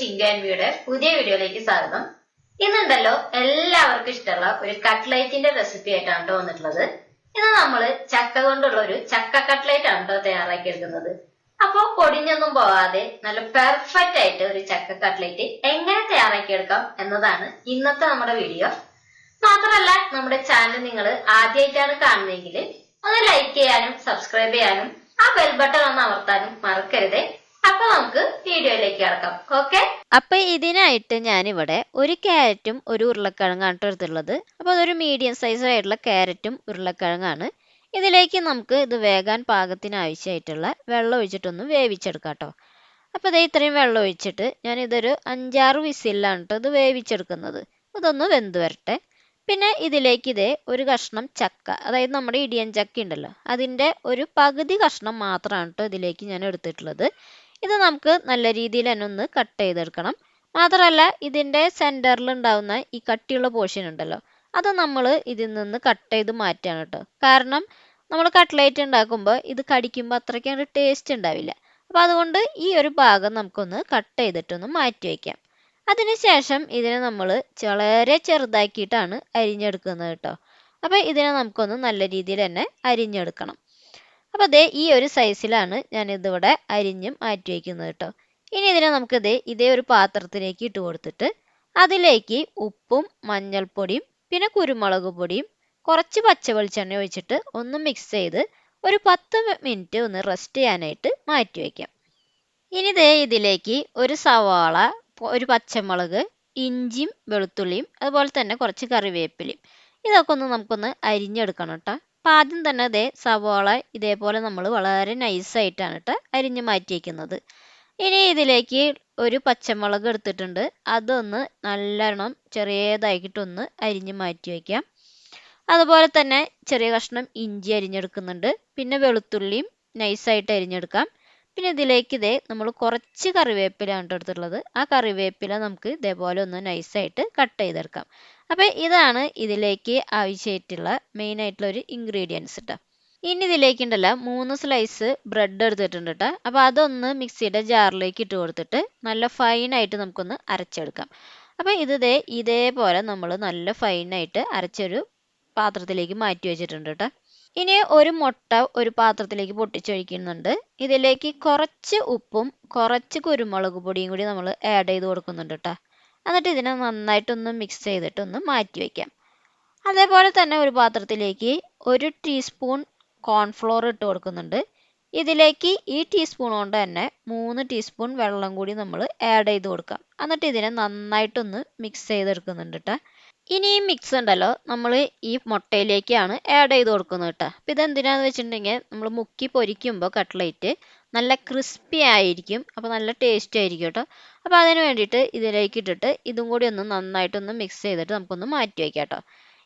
ചിങ്കാൻവിയുടെ പുതിയ വീഡിയോയിലേക്ക് സ്വാഗതം. ഇന്നുണ്ടല്ലോ എല്ലാവർക്കും ഇഷ്ടമുള്ള ഒരു കട്ട്ലൈറ്റിന്റെ റെസിപ്പി ആയിട്ടാണ് കേട്ടോ വന്നിട്ടുള്ളത്. ഇന്ന് നമ്മൾ ചക്ക കൊണ്ടുള്ള ഒരു ചക്ക കട്ട്ലൈറ്റ് ആണ് കേട്ടോ തയ്യാറാക്കി എടുക്കുന്നത്. അപ്പോ പൊടിഞ്ഞൊന്നും പോവാതെ നല്ല പെർഫെക്റ്റ് ആയിട്ട് ഒരു ചക്ക കട്ട്ലൈറ്റ് എങ്ങനെ തയ്യാറാക്കി എടുക്കാം എന്നതാണ് ഇന്നത്തെ നമ്മുടെ വീഡിയോ മാത്രമല്ല നമ്മുടെ ചാനൽ നിങ്ങൾ ആദ്യമായിട്ടാണ് കാണുന്നതെങ്കിൽ ഒന്ന് ലൈക്ക് ചെയ്യാനും സബ്സ്ക്രൈബ് ചെയ്യാനും ആ ബെൽ ബട്ടൺ ഒന്ന് അമർത്താനും മറക്കരുതേ. അപ്പൊ നമുക്ക് വീഡിയോയിലേക്ക് കിടക്കാം. ഓക്കെ അപ്പൊ ഇതിനായിട്ട് ഞാനിവിടെ ഒരു ക്യാരറ്റും ഒരു ഉരുളക്കിഴങ്ങാണ് ട്ടോ എടുത്തിട്ടുള്ളത്. അപ്പോൾ അതൊരു മീഡിയം സൈസ് ആയിട്ടുള്ള ക്യാരറ്റും ഉരുളക്കിഴങ്ങാണ്. ഇതിലേക്ക് നമുക്ക് ഇത് വേഗാൻ പാകത്തിന് ആവശ്യമായിട്ടുള്ള വെള്ളം ഒഴിച്ചിട്ടൊന്ന് വേവിച്ചെടുക്കാം കേട്ടോ അപ്പോൾ ഇത് ഇത്രയും വെള്ളം ഒഴിച്ചിട്ട് ഞാൻ ഇതൊരു അഞ്ചാറ് വിസിലാണ് ട്ടോ ഇത് വേവിച്ചെടുക്കുന്നത്. ഇതൊന്ന് വെന്ത് വരട്ടെ. പിന്നെ ഇതിലേക്ക് ഇതേ ഒരു കഷ്ണം ചക്ക അതായത് നമ്മുടെ ഇടിയൻ ചക്ക ഉണ്ടല്ലോ അതിന്റെ ഒരു പകുതി കഷ്ണം മാത്രമാണ് കേട്ടോ ഇതിലേക്ക് ഞാൻ എടുത്തിട്ടുള്ളത്. ഇത് നമുക്ക് നല്ല രീതിയിൽ തന്നെ ഒന്ന് കട്ട് ചെയ്തെടുക്കണം. മാത്രമല്ല ഇതിന്റെ സെന്ററിൽ ഉണ്ടാവുന്ന ഈ കട്ടിയുള്ള പോർഷൻ ഉണ്ടല്ലോ അത് നമ്മൾ ഇതിൽ നിന്ന് കട്ട് ചെയ്ത് മാറ്റുകയാണ് കേട്ടോ. കാരണം നമ്മൾ കട്ട്ലേറ്റ് ഉണ്ടാക്കുമ്പോൾ ഇത് കടിക്കുമ്പോൾ അത്രയ്ക്ക് ടേസ്റ്റ് ഉണ്ടാവില്ല. അപ്പോൾ അതുകൊണ്ട് ഈ ഒരു ഭാഗം നമുക്കൊന്ന് കട്ട് ചെയ്തിട്ടൊന്ന് മാറ്റി വയ്ക്കാം. അതിനുശേഷം ഇതിനെ നമ്മൾ വളരെ ചെറുതാക്കിയിട്ടാണ് അരിഞ്ഞെടുക്കുന്നത് കേട്ടോ. അപ്പോൾ ഇതിനെ നമുക്കൊന്ന് നല്ല രീതിയിൽ തന്നെ അരിഞ്ഞെടുക്കണം. അപ്പോൾ ദേ ഈ ഒരു സൈസിലാണ് ഞാൻ ഇതിവിടെ അരിഞ്ഞും മാറ്റി വയ്ക്കുന്നത് കേട്ടോ. ഇനി ഇതിനെ നമുക്ക് ദേ ഇതേ ഒരു പാത്രത്തിലേക്ക് ഇട്ട് കൊടുത്തിട്ട് അതിലേക്ക് ഉപ്പും മഞ്ഞൾപ്പൊടിയും പിന്നെ കുരുമുളക് പൊടിയും കുറച്ച് പച്ച വെളിച്ചെണ്ണ ഒഴിച്ചിട്ട് ഒന്ന് മിക്സ് ചെയ്ത് ഒരു പത്ത് മിനിറ്റ് ഒന്ന് റെസ്റ്റ് ചെയ്യാനായിട്ട് മാറ്റി വയ്ക്കാം ഇനി ദേ ഇതിലേക്ക് ഒരു സവാള ഒരു പച്ചമുളക് ഇഞ്ചിയും വെളുത്തുള്ളിയും അതുപോലെ തന്നെ കുറച്ച് കറിവേപ്പിലയും ഇതൊക്കെ ഒന്ന് നമുക്കൊന്ന് അരിഞ്ഞെടുക്കണം കേട്ടോ. അപ്പം ആദ്യം തന്നെ അതേ സവോള ഇതേപോലെ നമ്മൾ വളരെ നൈസായിട്ടാണ് കേട്ടോ അരിഞ്ഞ് മാറ്റി വയ്ക്കുന്നത് ഇനി ഇതിലേക്ക് ഒരു പച്ചമുളക് എടുത്തിട്ടുണ്ട്. അതൊന്ന് നല്ലോണം ചെറിയതായിട്ടൊന്ന് അരിഞ്ഞ് മാറ്റി വയ്ക്കാം അതുപോലെ തന്നെ ചെറിയ കഷ്ണം ഇഞ്ചി അരിഞ്ഞെടുക്കുന്നുണ്ട്. പിന്നെ വെളുത്തുള്ളിയും നൈസായിട്ട് അരിഞ്ഞെടുക്കാം. പിന്നെ ഇതിലേക്ക് ഇതേ നമ്മൾ കുറച്ച് കറിവേപ്പിലാണ് ട്ടോ എടുത്തിട്ടുള്ളത്. ആ കറിവേപ്പില നമുക്ക് ഇതേപോലെ ഒന്ന് നൈസായിട്ട് കട്ട് ചെയ്തെടുക്കാം. അപ്പോൾ ഇതാണ് ഇതിലേക്ക് ആവശ്യമായിട്ടുള്ള മെയിൻ ആയിട്ടുള്ള ഒരു ഇൻഗ്രീഡിയൻസ് കേട്ടോ ഇനി ഇതിലേക്ക് ഉണ്ടല്ലോ മൂന്ന് സ്ലൈസ് ബ്രെഡ് എടുത്തിട്ടുണ്ട് കേട്ടോ അപ്പോൾ അതൊന്ന് മിക്സിയുടെ ജാറിലേക്ക് ഇട്ട് കൊടുത്തിട്ട് നല്ല ഫൈനായിട്ട് നമുക്കൊന്ന് അരച്ചെടുക്കാം. അപ്പോൾ ഇത് ഇതേപോലെ നമ്മൾ നല്ല ഫൈനായിട്ട് അരച്ചൊരു പാത്രത്തിലേക്ക് മാറ്റി വെച്ചിട്ടുണ്ട് കേട്ടോ ഇനി ഒരു മുട്ട ഒരു പാത്രത്തിലേക്ക് പൊട്ടിച്ചൊഴിക്കുന്നുണ്ട്. ഇതിലേക്ക് കുറച്ച് ഉപ്പും കുറച്ച് കുരുമുളക് പൊടിയും കൂടി നമ്മൾ ആഡ് ചെയ്ത് കൊടുക്കുന്നുണ്ട് കേട്ടോ എന്നിട്ട് ഇതിനെ നന്നായിട്ടൊന്ന് മിക്സ് ചെയ്തിട്ടൊന്ന് മാറ്റി വയ്ക്കാം അതേപോലെ തന്നെ ഒരു പാത്രത്തിലേക്ക് ഒരു ടീസ്പൂൺ കോൺഫ്ലോർ ഇട്ട് കൊടുക്കുന്നുണ്ട്. ഇതിലേക്ക് ഈ ടീസ്പൂൺ കൊണ്ട് തന്നെ മൂന്ന് ടീസ്പൂൺ വെള്ളം കൂടി നമ്മൾ ആഡ് ചെയ്ത് കൊടുക്കാം. എന്നിട്ട് ഇതിനെ നന്നായിട്ടൊന്ന് മിക്സ് ചെയ്തെടുക്കുന്നുണ്ട് കേട്ടോ ഇനി ഈ മിക്സ് ഉണ്ടല്ലോ നമ്മൾ ഈ മുട്ടയിലേക്കാണ് ആഡ് ചെയ്ത് കൊടുക്കുന്നത് കേട്ടോ അപ്പോൾ ഇതെന്തിനാന്ന് വെച്ചിട്ടുണ്ടെങ്കിൽ നമ്മൾ മുക്കി പൊരിക്കുമ്പോൾ കട്ട്ലേറ്റ് നല്ല ക്രിസ്പി ആയിരിക്കും. അപ്പോൾ നല്ല ടേസ്റ്റ് ആയിരിക്കും കേട്ടോ. അപ്പോൾ അതിന് വേണ്ടിയിട്ട് ഇതിലേക്ക് ഇട്ടിട്ട് ഇതും കൂടി ഒന്ന് നന്നായിട്ടൊന്ന് മിക്സ് ചെയ്തിട്ട് നമുക്കൊന്ന് മാറ്റി വയ്ക്കാം കേട്ടോ.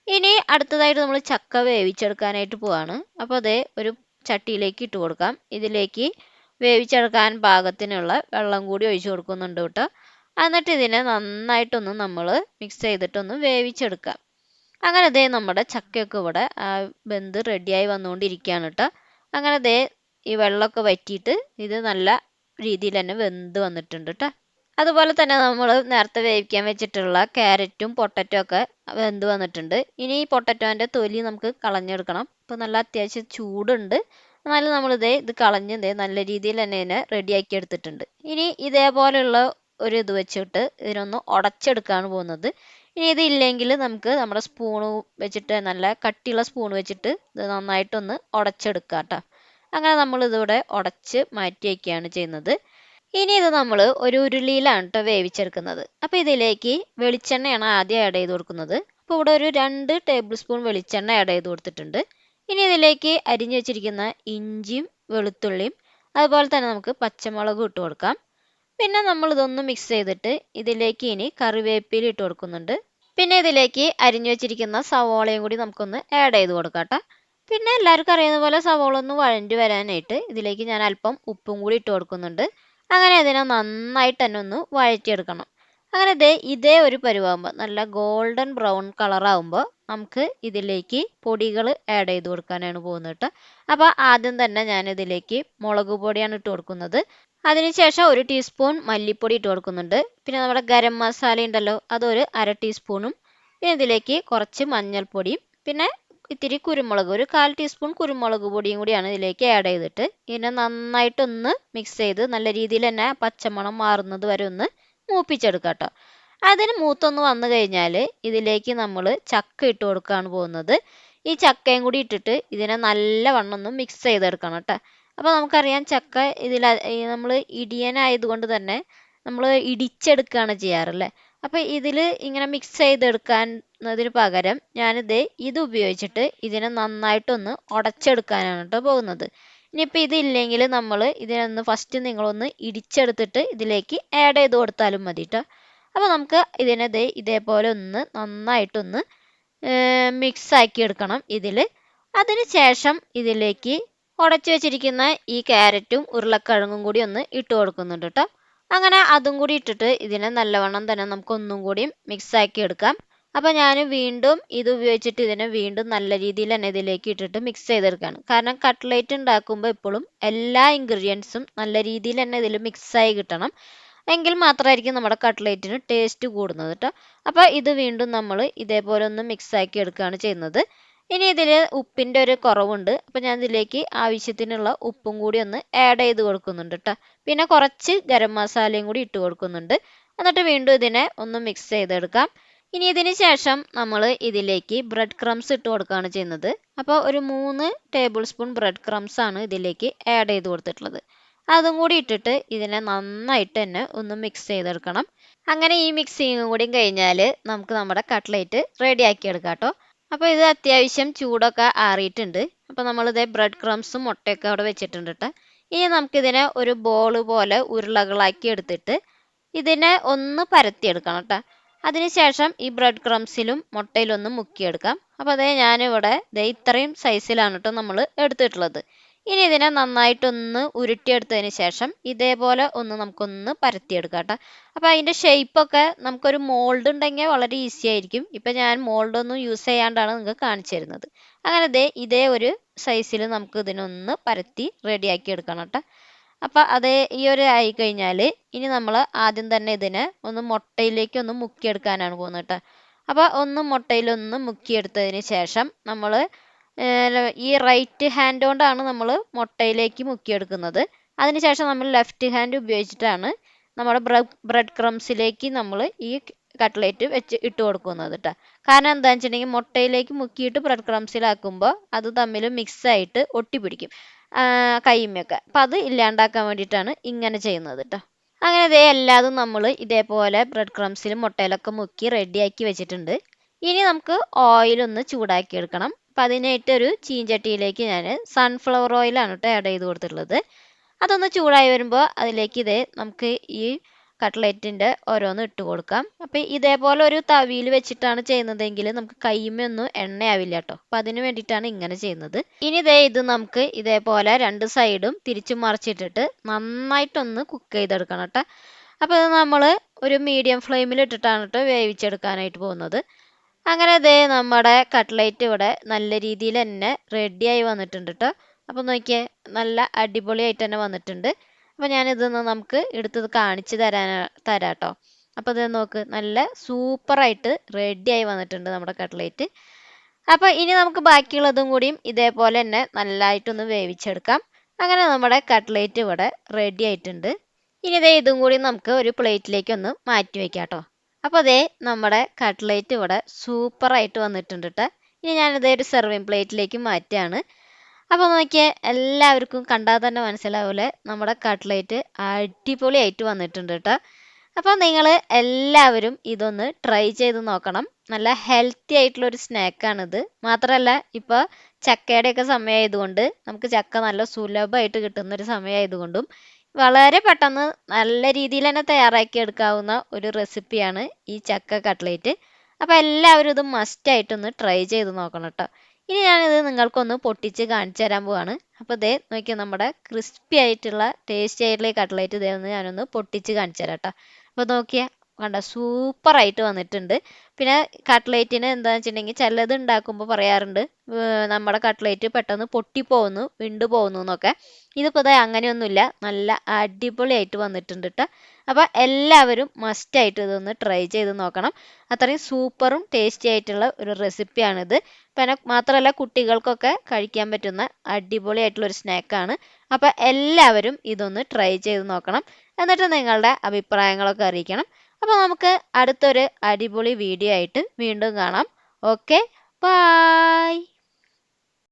ഇനി അടുത്തതായിട്ട് നമ്മൾ ചക്ക വേവിച്ചെടുക്കാനായിട്ട് പോവാണ്. അപ്പോൾ അതേ ഒരു ചട്ടിയിലേക്ക് ഇട്ട് കൊടുക്കാം. ഇതിലേക്ക് വേവിച്ചെടുക്കാൻ പാകത്തിനുള്ള വെള്ളം കൂടി ഒഴിച്ചു കൊടുക്കുന്നുണ്ട് കേട്ടോ. എന്നിട്ട് ഇതിനെ നന്നായിട്ടൊന്ന് നമ്മൾ മിക്സ് ചെയ്തിട്ടൊന്ന് വേവിച്ചെടുക്കാം. അങ്ങനെ ദേ നമ്മുടെ ചക്കയൊക്കെ ഇവിടെ ബന്ധ് റെഡിയായി വന്നുകൊണ്ടിരിക്കുകയാണ് കേട്ടോ. അങ്ങനെ ദേ ഈ വെള്ളമൊക്കെ വറ്റിയിട്ട് ഇത് നല്ല രീതിയിൽ തന്നെ വെന്ത് വന്നിട്ടുണ്ട് കേട്ടോ അതുപോലെ തന്നെ നമ്മൾ നേരത്തെ വേവിക്കാൻ വെച്ചിട്ടുള്ള ക്യാരറ്റും പൊട്ടറ്റോ ഒക്കെ വെന്ത് വന്നിട്ടുണ്ട്. ഇനി ഈ പൊട്ടറ്റോന്റെ തൊലി നമുക്ക് കളഞ്ഞെടുക്കണം. ഇപ്പോൾ നല്ല അത്യാവശ്യം ചൂടുണ്ട്. എന്നാലും നമ്മളിതേ ഇത് കളഞ്ഞ് നല്ല രീതിയിൽ തന്നെ ഇതിനെ റെഡിയാക്കി എടുത്തിട്ടുണ്ട്. ഇനി ഇതേപോലെയുള്ള ഒരു ഇത് വെച്ചിട്ട് ഇതിനൊന്ന് ഉടച്ചെടുക്കാണ് പോകുന്നത്. ഇനി ഇതില്ലെങ്കിൽ നമുക്ക് നമ്മുടെ സ്പൂണ് വെച്ചിട്ട് നല്ല കട്ടിയുള്ള സ്പൂൺ വെച്ചിട്ട് ഇത് നന്നായിട്ടൊന്ന് ഉടച്ചെടുക്കാം കേട്ടോ അങ്ങനെ നമ്മൾ ഇതിവിടെ ഉടച്ച് മാറ്റി വയ്ക്കുകയാണ് ചെയ്യുന്നത്. ഇനി ഇത് നമ്മൾ ഒരു ഉരുളിയിലാണ് കേട്ടോ വേവിച്ചെടുക്കുന്നത്. അപ്പോൾ ഇതിലേക്ക് വെളിച്ചെണ്ണയാണ് ആദ്യം ആഡ് ചെയ്ത് കൊടുക്കുന്നത്. അപ്പോൾ ഇവിടെ ഒരു രണ്ട് ടേബിൾ സ്പൂൺ വെളിച്ചെണ്ണ ആഡ് ചെയ്ത് കൊടുത്തിട്ടുണ്ട്. ഇനി ഇതിലേക്ക് അരിഞ്ഞു വെച്ചിരിക്കുന്ന ഇഞ്ചിയും വെളുത്തുള്ളിയും അതുപോലെ തന്നെ നമുക്ക് പച്ചമുളകും ഇട്ട് കൊടുക്കാം. പിന്നെ നമ്മൾ ഇതൊന്ന് മിക്സ് ചെയ്തിട്ട് ഇതിലേക്ക് ഇനി കറിവേപ്പില ഇട്ട് കൊടുക്കുന്നുണ്ട്. പിന്നെ ഇതിലേക്ക് അരിഞ്ഞു വെച്ചിരിക്കുന്ന സവോളയും കൂടി നമുക്കൊന്ന് ആഡ് ചെയ്ത് കൊടുക്കാം കേട്ടോ പിന്നെ എല്ലാവർക്കും അറിയുന്ന പോലെ സവോള ഒന്ന് വഴണ്ടി വരാനായിട്ട് ഇതിലേക്ക് ഞാൻ അല്പം ഉപ്പും കൂടി ഇട്ട് കൊടുക്കുന്നുണ്ട്. അങ്ങനെ അതിനെ നന്നായിട്ട് തന്നെ ഒന്ന് വഴറ്റിയെടുക്കണം. അങ്ങനെ ഇതേ ഇതേ ഒരു പരുവാകുമ്പോൾ നല്ല ഗോൾഡൻ ബ്രൗൺ കളർ ആകുമ്പോൾ നമുക്ക് ഇതിലേക്ക് പൊടികൾ ആഡ് ചെയ്ത് കൊടുക്കാനാണ് പോകുന്നത് കേട്ടോ. അപ്പോൾ ആദ്യം തന്നെ ഞാൻ ഇതിലേക്ക് മുളക് പൊടിയാണ് ഇട്ട് കൊടുക്കുന്നത്. അതിനുശേഷം ഒരു ടീസ്പൂൺ മല്ലിപ്പൊടി ഇട്ട് കൊടുക്കുന്നുണ്ട്. പിന്നെ നമ്മുടെ ഗരം മസാല ഉണ്ടല്ലോ അതൊരു അര ടീസ്പൂണും പിന്നെ ഇതിലേക്ക് കുറച്ച് മഞ്ഞൾപ്പൊടിയും പിന്നെ ഇത്തിരി കുരുമുളക് ഒരു കാൽ ടീസ്പൂൺ കുരുമുളക് പൊടിയും കൂടിയാണ് ഇതിലേക്ക് ആഡ് ചെയ്തിട്ട്. ഇതിനെ നന്നായിട്ടൊന്ന് മിക്സ് ചെയ്ത് നല്ല രീതിയിൽ തന്നെ പച്ചമണം മാറുന്നത് വരെ ഒന്ന് മൂപ്പിച്ചെടുക്കുക കേട്ടോ. അതിന് മൂത്തൊന്ന് വന്നു കഴിഞ്ഞാൽ ഇതിലേക്ക് നമ്മൾ ചക്ക ഇട്ട് കൊടുക്കുകയാണ് പോകുന്നത്. ഈ ചക്കയും കൂടി ഇട്ടിട്ട് ഇതിനെ നല്ലവണ്ണം ഒന്ന് മിക്സ് ചെയ്തെടുക്കണം കേട്ടോ. അപ്പോൾ നമുക്കറിയാം ചക്ക ഇതിൽ നമ്മൾ ഇടിയനായതുകൊണ്ട് തന്നെ നമ്മൾ ഇടിച്ചെടുക്കുകയാണ് ചെയ്യാറല്ലേ അപ്പോൾ ഇതിൽ ഇങ്ങനെ മിക്സ് ചെയ്തെടുക്കാനതിന് പകരം ഞാനിത് ഇത് ഉപയോഗിച്ചിട്ട് ഇതിനെ നന്നായിട്ടൊന്ന് ഉടച്ചെടുക്കാനാണ് കേട്ടോ പോകുന്നത്. ഇനിയിപ്പോൾ ഇതില്ലെങ്കിൽ നമ്മൾ ഇതിനൊന്ന് ഫസ്റ്റ് നിങ്ങളൊന്ന് ഇടിച്ചെടുത്തിട്ട് ഇതിലേക്ക് ആഡ് ചെയ്ത് കൊടുത്താലും മതി കേട്ടോ അപ്പോൾ നമുക്ക് ഇതിനത് ഇതേപോലെ ഒന്ന് നന്നായിട്ടൊന്ന് മിക്സ് ആക്കി എടുക്കണം ഇതിൽ അതിന് ശേഷം ഇതിലേക്ക് ഉടച്ചു വെച്ചിരിക്കുന്ന ഈ ക്യാരറ്റും ഉരുളക്കിഴങ്ങും കൂടി ഒന്ന് ഇട്ട് കൊടുക്കുന്നുണ്ട് കേട്ടോ അങ്ങനെ അതും കൂടി ഇട്ടിട്ട് ഇതിനെ നല്ലവണ്ണം തന്നെ നമുക്ക് ഒന്നും കൂടി മിക്സ് ആക്കി എടുക്കാം. അപ്പോൾ ഞാൻ വീണ്ടും ഇത് ഉപയോഗിച്ചിട്ട് ഇതിനെ വീണ്ടും നല്ല രീതിയിൽ തന്നെ ഇതിലേക്ക് ഇട്ടിട്ട് മിക്സ് ചെയ്തെടുക്കുകയാണ്. കാരണം കട്ട്ലേറ്റ് ഉണ്ടാക്കുമ്പോൾ എപ്പോഴും എല്ലാ ഇൻഗ്രീഡിയൻസും നല്ല രീതിയിൽ തന്നെ ഇതിൽ മിക്സായി കിട്ടണം. എങ്കിൽ മാത്രമായിരിക്കും നമ്മുടെ കട്ട്ലേറ്റിന് ടേസ്റ്റ് കൂടുന്നത് കേട്ടോ അപ്പോൾ ഇത് വീണ്ടും നമ്മൾ ഇതേപോലെ ഒന്ന് മിക്സ് ആക്കി എടുക്കുകയാണ് ചെയ്യുന്നത്. ഇനി ഇതിൽ ഉപ്പിന്റെ ഒരു കുറവുണ്ട്. അപ്പോൾ ഞാൻ ഇതിലേക്ക് ആവശ്യത്തിനുള്ള ഉപ്പും കൂടി ഒന്ന് ആഡ് ചെയ്ത് കൊടുക്കുന്നുണ്ട് കേട്ടോ പിന്നെ കുറച്ച് ഗരം മസാലയും കൂടി ഇട്ട് കൊടുക്കുന്നുണ്ട്. എന്നിട്ട് വീണ്ടും ഇതിനെ ഒന്ന് മിക്സ് ചെയ്തെടുക്കാം. ഇനി ഇതിന് ശേഷം നമ്മൾ ഇതിലേക്ക് ബ്രെഡ് ക്രംസ് ഇട്ട് കൊടുക്കുകയാണ് ചെയ്യുന്നത്. അപ്പോൾ ഒരു മൂന്ന് ടേബിൾ സ്പൂൺ ബ്രെഡ് ക്രംസ് ആണ് ഇതിലേക്ക് ആഡ് ചെയ്ത് കൊടുത്തിട്ടുള്ളത്. അതും കൂടി ഇട്ടിട്ട് ഇതിനെ നന്നായിട്ട് തന്നെ ഒന്ന് മിക്സ് ചെയ്തെടുക്കണം. അങ്ങനെ ഈ മിക്സിങ്ങും കൂടി കഴിഞ്ഞാൽ നമുക്ക് നമ്മുടെ കട്ട്ലേറ്റ് റെഡിയാക്കി എടുക്കാം കേട്ടോ അപ്പോൾ ഇത് അത്യാവശ്യം ചൂടൊക്കെ ആറിയിട്ടുണ്ട്. അപ്പോൾ നമ്മളിത് ബ്രെഡ് ക്രംസും മുട്ടയൊക്കെ അവിടെ വെച്ചിട്ടുണ്ട് കേട്ടോ ഇനി നമുക്കിതിനെ ഒരു ബോൾ പോലെ ഉരുളകളാക്കി എടുത്തിട്ട് ഇതിനെ ഒന്ന് പരത്തിയെടുക്കണം കേട്ടോ അതിനുശേഷം ഈ ബ്രെഡ് ക്രംസിലും മുട്ടയിലൊന്നും മുക്കിയെടുക്കാം. അപ്പോൾ അതേ ഞാനിവിടെ ദേ ഇത്രയും സൈസിലാണ് കേട്ടോ നമ്മൾ എടുത്തിട്ടുള്ളത്. ഇനി ഇതിനെ നന്നായിട്ടൊന്ന് ഉരുട്ടിയെടുത്തതിന് ശേഷം ഇതേപോലെ ഒന്ന് നമുക്കൊന്ന് പരത്തിയെടുക്കാം കേട്ടോ. അപ്പോൾ അതിന്റെ ഷേപ്പൊക്കെ നമുക്കൊരു മോൾഡ് ഉണ്ടെങ്കിൽ വളരെ ഈസി ആയിരിക്കും. ഇപ്പം ഞാൻ മോൾഡ് ഒന്നും യൂസ് ചെയ്യാണ്ടാണ് നിങ്ങൾക്ക് കാണിച്ചു തരുന്നത്. അങ്ങനെ ദേ ഇതേ ഒരു സൈസിൽ നമുക്ക് ഇതിനൊന്ന് പരത്തി റെഡിയാക്കി എടുക്കണം കേട്ടോ. അപ്പോൾ അതേ ഈ ഒരു ആയി കഴിഞ്ഞാൽ ഇനി നമ്മൾ ആദ്യം തന്നെ ഇതിനെ ഒന്ന് മുട്ടയിലേക്ക് ഒന്ന് മുക്കിയെടുക്കാനാണ് പോകുന്നത് കേട്ടോ. അപ്പോൾ ഒന്ന് മുട്ടയിലൊന്ന് മുക്കിയെടുത്തതിന് ശേഷം നമ്മൾ ഈ റൈറ്റ് ഹാൻഡ് കൊണ്ടാണ് നമ്മൾ മുട്ടയിലേക്ക് മുക്കിയെടുക്കുന്നത്. അതിനുശേഷം നമ്മൾ ലെഫ്റ്റ് ഹാൻഡ് ഉപയോഗിച്ചിട്ടാണ് നമ്മുടെ ബ്രെഡ് ക്രംസിലേക്ക് നമ്മൾ ഈ കട്ട്ലേറ്റ് വെച്ച് ഇട്ട് കൊടുക്കുന്നത് കേട്ടോ കാരണം എന്താണെന്ന് വെച്ചിട്ടുണ്ടെങ്കിൽ മുട്ടയിലേക്ക് മുക്കിയിട്ട് ബ്രെഡ് ക്രംസിലാക്കുമ്പോൾ അത് തമ്മിൽ മിക്സ് ആയിട്ട് ഒട്ടിപ്പിടിക്കും കൈമയൊക്കെ. അപ്പം അത് ഇല്ലാണ്ടാക്കാൻ വേണ്ടിയിട്ടാണ് ഇങ്ങനെ ചെയ്യുന്നത് കേട്ടോ അങ്ങനെ ഇതേ എല്ലാതും നമ്മൾ ഇതേപോലെ ബ്രെഡ് ക്രംസിലും മുട്ടയിലൊക്കെ മുക്കി റെഡിയാക്കി വെച്ചിട്ടുണ്ട്. ഇനി നമുക്ക് ഓയിൽ ഒന്ന് ചൂടാക്കി എടുക്കണം അപ്പം അതിനായിട്ട് ഒരു ചീഞ്ചട്ടിയിലേക്ക് ഞാൻ സൺഫ്ലവർ ഓയിലാണ് കേട്ടോ ആഡ് ചെയ്ത് കൊടുത്തിട്ടുള്ളത്. അതൊന്ന് ചൂടായി വരുമ്പോൾ അതിലേക്ക് ഇതേ നമുക്ക് ഈ കട്ട്ലറ്റിന്റെ ഓരോന്ന് ഇട്ട് കൊടുക്കാം. അപ്പോൾ ഇതേപോലെ ഒരു തവിയിൽ വെച്ചിട്ടാണ് ചെയ്യുന്നതെങ്കിൽ നമുക്ക് കൈമയൊന്നും എണ്ണയാവില്ല കേട്ടോ അപ്പം അതിന് വേണ്ടിയിട്ടാണ് ഇങ്ങനെ ചെയ്യുന്നത്. ഇനി ഇതേ ഇത് നമുക്ക് ഇതേപോലെ രണ്ട് സൈഡും തിരിച്ചു മറിച്ചിട്ടിട്ട് നന്നായിട്ടൊന്ന് കുക്ക് ചെയ്തെടുക്കണം കേട്ടോ അപ്പോൾ ഇത് നമ്മൾ ഒരു മീഡിയം ഫ്ലെയിമിൽ ഇട്ടിട്ടാണ് കേട്ടോ വേവിച്ചെടുക്കാനായിട്ട് പോകുന്നത്. അങ്ങനെ ദേ നമ്മുടെ കട്ട്ലേറ്റ് ഇവിടെ നല്ല രീതിയിൽ തന്നെ റെഡിയായി വന്നിട്ടുണ്ട് കേട്ടോ അപ്പോൾ നോക്കിയേ നല്ല അടിപൊളിയായിട്ട് തന്നെ വന്നിട്ടുണ്ട്. അപ്പോൾ ഞാനിതൊന്ന് നമുക്ക് എടുത്തത് കാണിച്ചു തരാൻ തരാം കേട്ടോ അപ്പോൾ ഇത് നോക്ക് നല്ല സൂപ്പറായിട്ട് റെഡിയായി വന്നിട്ടുണ്ട് നമ്മുടെ കട്ട്ലേറ്റ് അപ്പോൾ ഇനി നമുക്ക് ബാക്കിയുള്ളതും കൂടിയും ഇതേപോലെ തന്നെ നല്ലതായിട്ടൊന്ന് വേവിച്ചെടുക്കാം. അങ്ങനെ നമ്മുടെ കട്ട്ലേറ്റ് ഇവിടെ റെഡി ആയിട്ടുണ്ട്. ഇനി ഇതേ ഇതും കൂടി നമുക്ക് ഒരു പ്ലേറ്റിലേക്ക് ഒന്ന് മാറ്റി വെക്കാം കേട്ടോ അപ്പോൾ അതേ നമ്മുടെ കട്ട്ലേറ്റ് ഇവിടെ സൂപ്പറായിട്ട് വന്നിട്ടുണ്ട് കേട്ടോ ഇനി ഞാനിതേ ഒരു സെർവിങ് പ്ലേറ്റിലേക്ക് മാറ്റുകയാണ് അപ്പോൾ നോക്കിയാൽ എല്ലാവർക്കും കണ്ടാൽ തന്നെ മനസ്സിലാവില്ലേ നമ്മുടെ കട്ട്ലേറ്റ് അടിപൊളിയായിട്ട് വന്നിട്ടുണ്ട് കേട്ടോ അപ്പോൾ നിങ്ങൾ എല്ലാവരും ഇതൊന്ന് ട്രൈ ചെയ്ത് നോക്കണം. നല്ല ഹെൽത്തി ആയിട്ടുള്ള ഒരു സ്നാക്കാണിത്. മാത്രമല്ല ഇപ്പോൾ ചക്കയുടെയൊക്കെ സമയമായതുകൊണ്ട് നമുക്ക് ചക്ക നല്ല സുലഭമായിട്ട് കിട്ടുന്ന ഒരു സമയമായതുകൊണ്ടും വളരെ പെട്ടെന്ന് നല്ല രീതിയിൽ തന്നെ തയ്യാറാക്കി എടുക്കാവുന്ന ഒരു റെസിപ്പിയാണ് ഈ ചക്ക കട്ട്ലേറ്റ്. അപ്പോൾ എല്ലാവരും ഇത് മസ്റ്റായിട്ടൊന്ന് ട്രൈ ചെയ്ത് നോക്കണം കേട്ടോ ഇനി ഞാനിത് നിങ്ങൾക്കൊന്ന് പൊട്ടിച്ച് കാണിച്ചു തരാൻ പോവാണ്. അപ്പോൾ ഇതേ നോക്കിയാൽ നമ്മുടെ ക്രിസ്പി ആയിട്ടുള്ള ടേസ്റ്റി ആയിട്ടുള്ള ഈ കട്ട്ലേറ്റ് ഇതേ ഒന്ന് ഞാനൊന്ന് പൊട്ടിച്ച് കാണിച്ചു തരാം കേട്ടോ അപ്പോൾ നോക്കിയാൽ കണ്ട? സൂപ്പറായിട്ട് വന്നിട്ടുണ്ട്. പിന്നെ കട്ട്ലേറ്റിന് എന്താണെന്ന് വെച്ചിട്ടുണ്ടെങ്കിൽ ചിലത് ഉണ്ടാക്കുമ്പോൾ പറയാറുണ്ട് നമ്മുടെ കട്ട്ലേറ്റ് പെട്ടെന്ന് പൊട്ടിപ്പോകുന്നു വിണ്ടു പോകുന്നു എന്നൊക്കെ. ഇതിപ്പോൾ ഇതാ അങ്ങനെയൊന്നുമില്ല. നല്ല അടിപൊളിയായിട്ട് വന്നിട്ടുണ്ട് കേട്ടോ അപ്പോൾ എല്ലാവരും മസ്റ്റായിട്ട് ഇതൊന്ന് ട്രൈ ചെയ്ത് നോക്കണം. അത്രയും സൂപ്പറും ടേസ്റ്റി ആയിട്ടുള്ള ഒരു റെസിപ്പിയാണിത് പിന്നെ മാത്രമല്ല കുട്ടികൾക്കൊക്കെ കഴിക്കാൻ പറ്റുന്ന അടിപൊളിയായിട്ടുള്ള ഒരു സ്നാക്കാണ് അപ്പോൾ എല്ലാവരും ഇതൊന്ന് ട്രൈ ചെയ്ത് നോക്കണം. എന്നിട്ട് നിങ്ങളുടെ അഭിപ്രായങ്ങളൊക്കെ അറിയിക്കണം. അപ്പോൾ നമുക്ക് അടുത്തൊരു അടിപൊളി വീഡിയോ ആയിട്ട് വീണ്ടും കാണാം. Okay bye